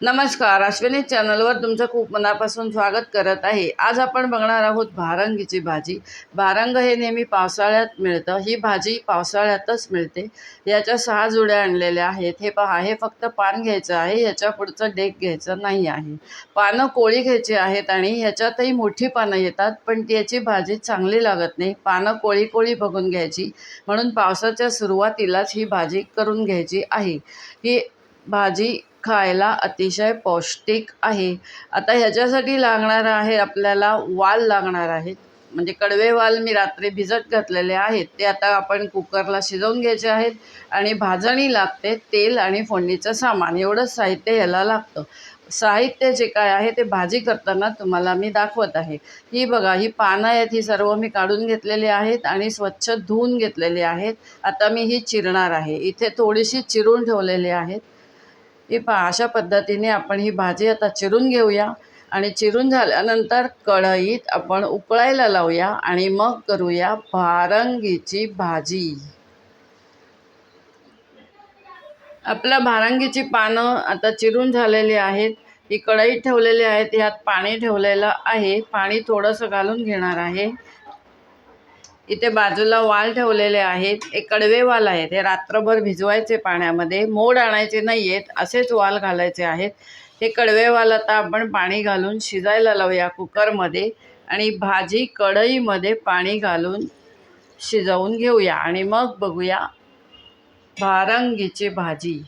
नमस्कार अश्विनी चॅनलवर तुमचं खूप मनापासून स्वागत करत आहे. आज आपण बघणार आहोत भारंगीची भाजी. भारंग हे नेहमी पावसाळ्यात मिळतं. ही भाजी पावसाळ्यातच मिळते. याच्या सहा जुड्या आणलेल्या आहेत. हे पहा हे फक्त पान घ्यायचं आहे. याच्या पुढचं डेक घ्यायचं नाही आहे. पानं कोळी घ्यायची आहेत आणि ह्याच्यातही मोठी पानं येतात पण याची भाजी चांगली लागत नाही. पानं कोळी कोळी बघून घ्यायची. म्हणून पावसाच्या सुरुवातीलाच ही भाजी करून घ्यायची आहे. ही भाजी खायला अतिशय पौष्टिक आहे. आता ह्याच्यासाठी लागणार आहे आपल्याला वाल लागणार आहेत. म्हणजे कडवे वाल मी रात्री भिजत घातलेले आहेत. ते आता आपण कुकरला शिजवून घ्यायचे आहेत आणि भाजणी लागते तेल आणि फोडणीचं सामान. एवढंच साहित्य ह्याला लागतं. साहित्य जे काय आहे ते भाजी करताना तुम्हाला मी दाखवत आहे. ही बघा ही पानं आहेत ही सर्व मी काढून घेतलेली आहेत आणि स्वच्छ धुवून घेतलेली आहेत. आता मी ही चिरणार आहे. इथे थोडीशी चिरून ठेवलेली आहेत. ही पहा अशा पद्धतीने आपण ही भाजी आता चिरून घेऊया. आणि चिरून झाल्यानंतर कढईत आपण उकळायला लावूया आणि मग करूया भारंगीची भाजी. आपल्या भारंगीची पानं आता चिरून झालेली आहेत. ही कढईत ठेवलेली आहेत. ह्यात पाणी ठेवलेलं आहे. पाणी थोडंसं घालून घेणार आहे. इथे बाजूला वाल ठेवलेले आहेत एक कडवे वाल आहेत. हे रात्रभर भिजवायचे पाण्यामध्ये मोड आणायचे नाही आहेत असेच वाल घालायचे आहेत. हे कडवे वाल आता आपण पाणी घालून शिजायला लावूया कुकरमध्ये आणि भाजी कढईमध्ये पाणी घालून शिजवून घेऊया. आणि मग बघूया भारंगीची भाजी.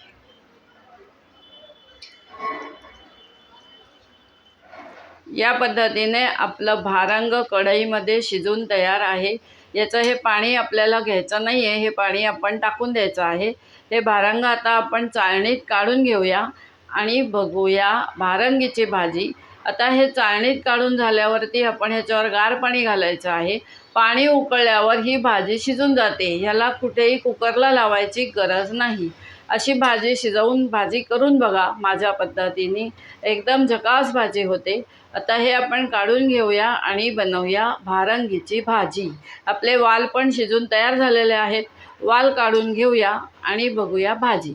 या पद्धतीने आपलं भारंग कढईमध्ये शिजून तयार आहे. याचं हे पाणी आपल्याला घ्यायचं नाही आहे हे पाणी आपण टाकून द्यायचं आहे. हे भारंग आता आपण चाळणीत काढून घेऊया आणि बघूया भारंगीची भाजी. आता हे चाळणीत काढून झाल्यावरती आपण ह्याच्यावर गार पाणी घालायचं आहे. पाणी उकळल्यावर ही भाजी शिजून जाते. ह्याला कुठेही कुकरला लावायची गरज नाही. अशी भाजी शिजवून भाजी करून बघा माझ्या पद्धतीने. एकदम झकास भाजी होते. आता हे आपण काढून घेऊया आणि बनवूया भारंगीची भाजी. आपले वाल पण शिजून तयार झालेले आहेत. वाल काढून घेऊया आणि बघूया भाजी.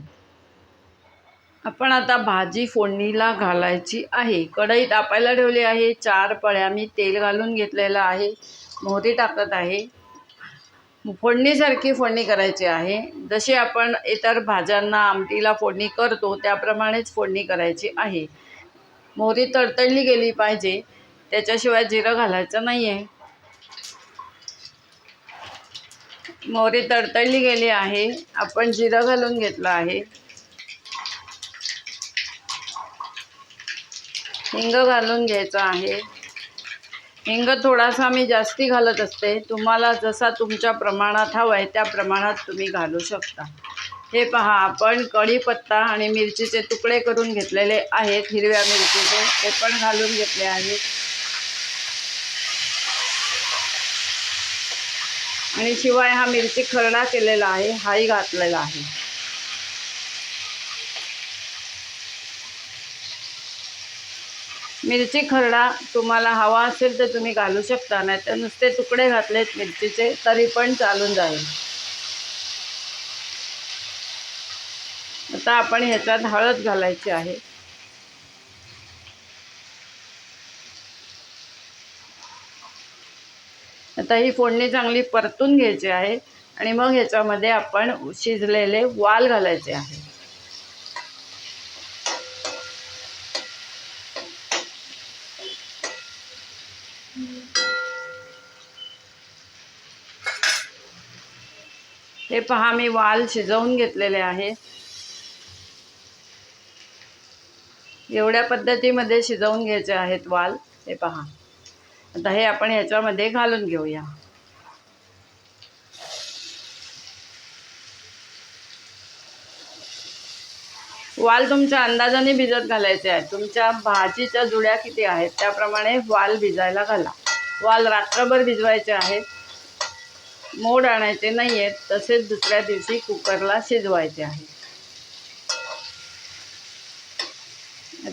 आपण आता भाजी फोडणीला घालायची आहे. कढई तापायला ठेवली आहे. चार पळ्या मी तेल घालून घेतलेलं आहे. मोहरी टाकत आहे. फोडणीसारखी फोडणी करायची आहे. जशी आपण इतर भाज्यांना आमटीला फोडणी करतो त्याप्रमाणेच फोडणी करायची आहे. मोहरी तडतडली गेली पाहिजे. त्याच्याशिवाय जिरं घालायचं नाही आहे मोहरी तडतडली गेली आहे. आपण जिरं घालून घेतलं आहे. हिंग घालून घ्यायचं आहे. हिंग थोडासा मी जास्ती घालत असते. तुम्हाला जसा तुमच्या प्रमाणात हवा आहे त्या प्रमाणात तुम्ही घालू शकता. हे पहा आपण कढीपत्ता आणि मिरचीचे तुकडे करून घेतलेले आहेत हिरव्या मिरचीचे. ते पण घालून घेतले आहेत आणि शिवाय हा मिरची खरडा केलेला आहे हाही घातलेला आहे. मिरची खरडा तुम्हाला हवा असेल तर तुम्ही घालू शकता नाही तर नुसते तुकडे घातलेत मिरचीचे तरी पण चालून जाईल. आता आपण ह्याच्यात हळद घालायची आहे. आता ही फोडणी चांगली परतून घ्यायची आहे आणि मग ह्याच्यामध्ये आपण शिजलेले वाल घालायचे आहे. हे पहा मी वाल शिजवून घेतलेले आहे. एवढ्या पद्धतीमध्ये शिजवून घ्यायचे आहेत वाल. हे पहा. आता हे आपण ह्याच्यामध्ये घालून घेऊया. वाल तुमच्या अंदाजाने भिजत घालायचे आहेत. तुमच्या भाजीच्या जुड्या किती आहेत त्याप्रमाणे वाल भिजायला घाला. वाल रात्रभर भिजवायचे आहेत. मोड आणायचे नाही आहेत तसेच दुसऱ्या दिवशी कुकरला शिजवायचे आहे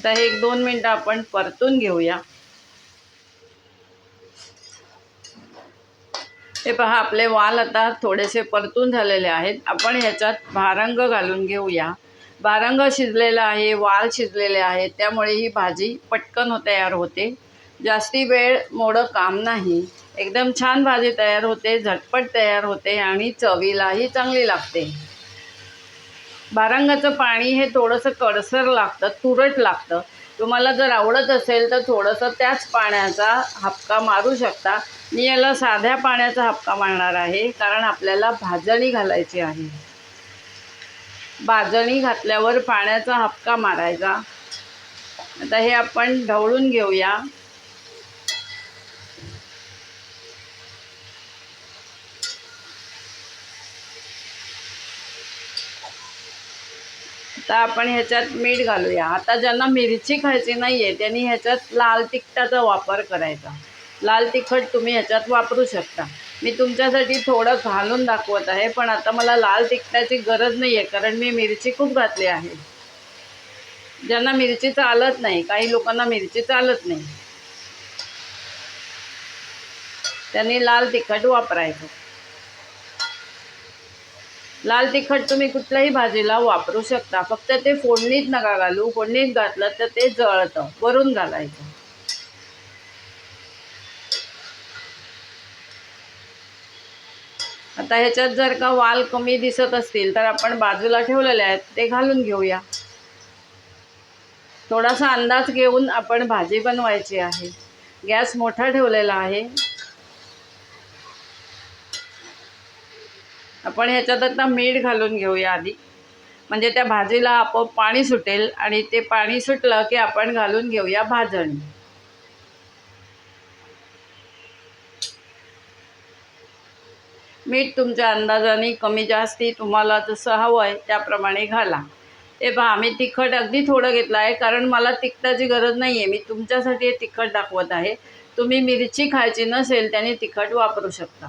आता हे एक दोन मिनटं आपण परतून घेऊया. हे पहा आपले वाल आता थोडेसे परतून झालेले आहेत. आपण ह्याच्यात भारंग घालून घेऊया. भारंग शिजलेला आहे वाल शिजलेले आहेत. त्यामुळे ही भाजी पटकन तयार होते. जास्ती वेळ मोडं काम नाही. एकदम छान भाजी तयार होते झटपट तयार होते आणि चवीलाही चांगली लागते. बारंगाचं पाणी हे थोडंसं कडसर लागतं तुरट लागतं. तुम्हाला जर आवडत असेल तर थोडंसं त्याच पाण्याचा हपका मारू शकता. मी याला साध्या पाण्याचा हपका मारणार आहे कारण आपल्याला भाजणी घालायची आहे. भाजणी घातल्यावर पाण्याचा हपका मारायचा. आता हे आपण ढवळून घेऊया. आता आपण ह्याच्यात मीठ घालूया. आता ज्यांना मिरची खायची नाही आहे त्यांनी ह्याच्यात लाल तिखटाचा वापर करायचा. लाल तिखट तुम्ही ह्याच्यात वापरू शकता. मी तुमच्यासाठी थोडं घालून दाखवत आहे पण आता मला लाल तिखटाची गरज नाही आहे कारण मी मिरची खूप घातली आहे. ज्यांना मिरची चालत नाही काही लोकांना मिरची चालत नाही. त्यांनी लाल तिखट वापरायचं. लाल तिखट तुम्ही कुठल्याही भाजीला वापरू शकता. फक्त ते फोडणीत नका घालू. फोडणीत घातलं तर ते जळतं. वरून घालायचं. आता ह्याच्यात जर का वाल कमी दिसत असतील तर आपण बाजूला ठेवलेले आहेत. ते घालून घेऊया. थोडासा अंदाज घेऊन आपण भाजी बनवायची आहे. गॅस मोठा ठेवलेला आहे. आपण ह्याच्यात आता मीठ घालून घेऊया आधी. म्हणजे त्या भाजीला आपोआप पाणी सुटेल आणि ते पाणी सुटलं की आपण घालून घेऊया भाजणी. मीठ तुमच्या अंदाजाने कमी जास्ती तुम्हाला जसं हवं आहे त्याप्रमाणे घाला. ते पहा आम्ही तिखट अगदी थोडं घेतलं आहे कारण मला तिखटाची गरज नाही आहे मी तुमच्यासाठी हे तिखट दाखवत आहे. तुम्ही मिरची खायची नसेल त्याने तिखट वापरू शकता.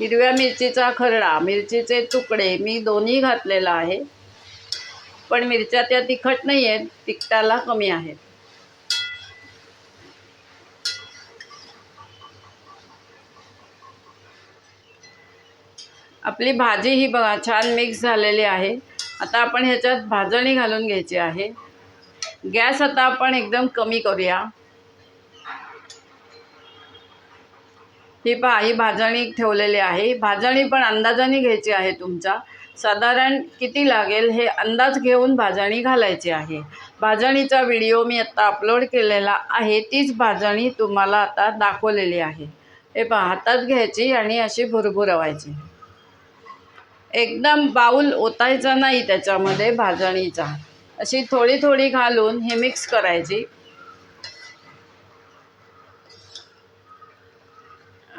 हिरव्या मिरचीचा खरडा मिरचीचे तुकडे मी दोन्ही घातलेला आहे. पण मिरच्या त्या तिखट नाही आहेत तिखटाला कमी आहेत. आपली भाजी ही बघा छान मिक्स झालेली आहे. आता आपण ह्याच्यात भाजणी घालून घ्यायची आहे. गॅस आता आपण एकदम कमी करूया. ही पहा ही भाजणी ठेवलेली आहे. भाजणी पण अंदाजाने घ्यायची आहे तुमचा साधारण किती लागेल हे अंदाज घेऊन भाजणी घालायची आहे. भाजणीचा व्हिडिओ मी आत्ता अपलोड केलेला आहे. तीच भाजणी तुम्हाला आता दाखवलेली आहे. हे पहा हातात घ्यायची आणि अशी भुरभुरवायची. एकदम बाऊल ओतायचा नाही त्याच्यामध्ये भाजणीचा. अशी थोडी थोडी घालून हे मिक्स करायची.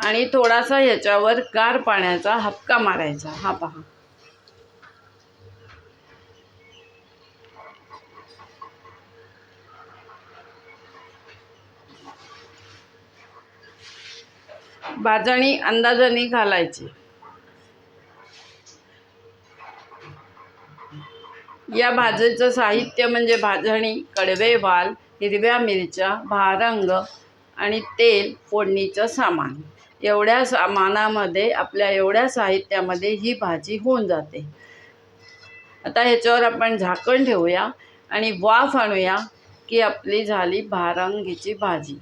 आणि थोडासा ह्याच्यावर गार पाण्याचा हपका मारायचा. हा पहा. भाजणी अंदाजाने घालायची. या भाजीचं साहित्य म्हणजे भाजणी कडवे वाल हिरव्या मिरच्या भारंग आणि तेल फोडणीचं सामान. एवढ्या सामानामध्ये आपल्या एवढ्या साहित्यामध्ये ही भाजी होऊन जाते. आता ह्याच्यावर आपण झाकण ठेवूया आणि वाफ आणूया की आपली झाली भारंगीची भाजी.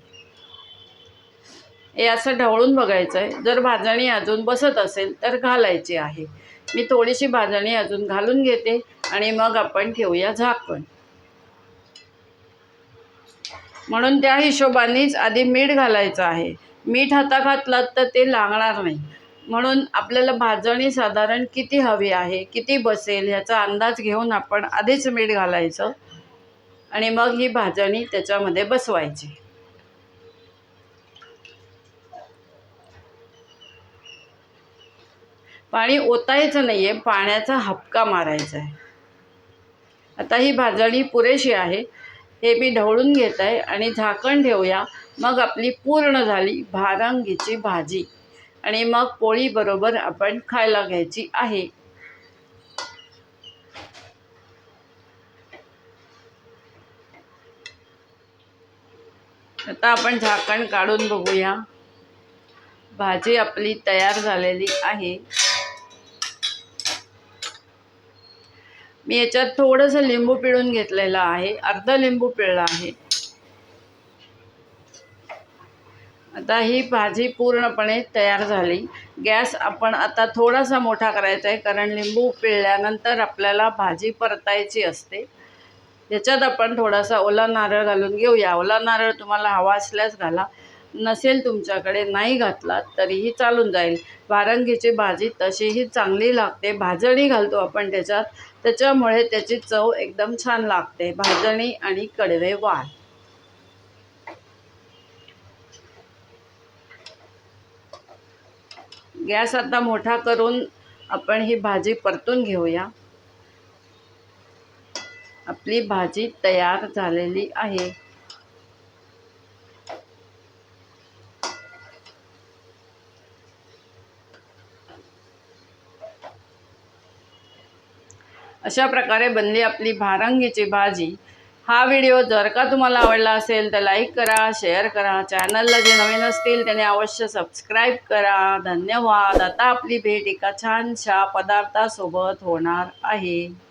हे असं ढवळून बघायचं आहे जर भाजणी अजून बसत असेल तर घालायची आहे. मी थोडीशी भाजणी अजून घालून घेते आणि मग आपण ठेवूया झाकण. म्हणून त्या हिशोबानेच आधी मीठ घालायचं आहे. मीठ हाता घातलात तर ते लागणार नाही. म्हणून आपल्याला भाजणी साधारण किती हवी आहे किती बसेल ह्याचा अंदाज घेऊन आपण आधीच मीठ घालायचं आणि मग ही भाजणी त्याच्यामध्ये बसवायची. पाणी ओतायचं नाही आहे पाण्याचा हपका मारायचा आहे. आता ही भाजणी पुरेशी आहे. हे मी ढवळून घेत आहे आणि झाकण ठेवूया. मग आपली पूर्ण झाली भारंगीची भाजी. आणि मग पोळीबरोबर आपण खायला घ्यायची आहे. आता आपण झाकण काढून बघूया. भाजी आपली तयार झालेली आहे. मी याच्यात थोडंसं लिंबू पिळून घेतलेलं आहे. अर्ध लिंबू पिळला आहे. आता ही भाजी पूर्णपणे तयार झाली. गॅस आपण आता थोडासा मोठा करायचा आहे कारण लिंबू पिळल्यानंतर आपल्याला भाजी परतायची असते. याच्यात आपण थोडासा ओला नारळ घालून घेऊया. ओला नारळ तुम्हाला हवा असल्यास घाला. नसेल तुमच्याकडे नाही घातला तरीही चालून जाईल. वारंगीची भाजी तशीही चांगली लागते. भाजणी घालतो आपण त्याच्यात. त्याच्यामुळे त्याची चव एकदम छान लागते. भाजणी आणि कडवे वाल. गॅस आता मोठा करून आपण ही भाजी परतून घेऊया. आपली भाजी तयार झालेली आहे. अशा प्रकारे बनली आपली भारंगीची भाजी. हा व्हिडिओ जर का तुम्हाला आवडला असेल तर लाईक करा शेअर करा चॅनलला जे नवीन असतील त्याने अवश्य सबस्क्राईब करा. धन्यवाद. आता आपली भेट एका छानशा पदार्थासोबत होणार आहे.